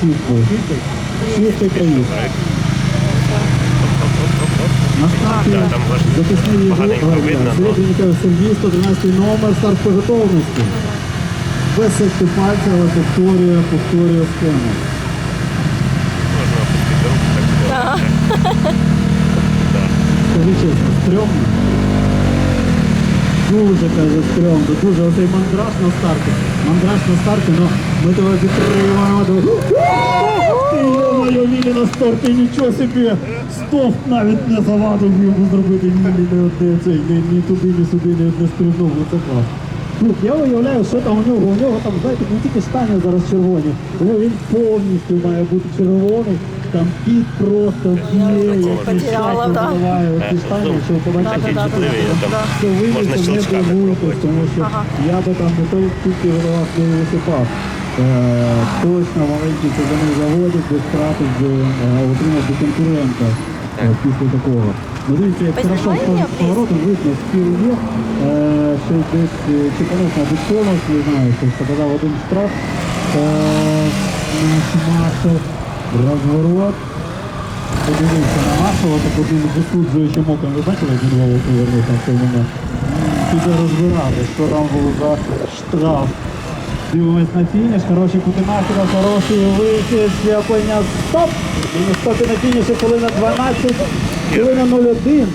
чистий. Чистий проїзд. На старті Да, там важ- записний поганенько видно, но- Середненько Сергій, 113 номер, старт по готовності. Без секти пальця, але повторює, повторює схему. Можна опустити руку, так. Скажи чесно, стрьомно? Дуже каже стрьомно, дуже оцей мандраж на старті. Мандраж на старті, ну ми тебе підтримуємо. Ти йо-моє, Вілі на старті, нічого собі. Стоп навіть не завадив йому зробити Вілі не одне цей, ні, туди, ні сюди, ні одне стрільнув, ну це клас. Ну, я уявляю, що там у нього. У нього там, знаєте, не тільки штані зараз червоні, але він повністю має бути червоний. Там під просто б'є, як оці побачите, чутливі, да, там да. що ви не дивуйтесь, тому що я би там не то тільки вас не висипав. Е, точно маленький казаний заводик без втрати з е, отримав до конкурента е, після такого. Ну дивіться, як хорошо Познімай з мене, поворотом видно, спіл є, е, що десь е, чеканув, мабуть, конус, не знаю, що показав один штраф. Е, наш Машев, розворот. Подивився на нашого, так один засуджуючим оком. Ви бачили, як він голову повернувся в цей момент? М, Піде розбирати, що там був за штраф. Дивимось на фініш, хороші кутинахіда, хороший вихід, Японія, стоп! І стоти на фініші, хвилина 12, хвилина 01.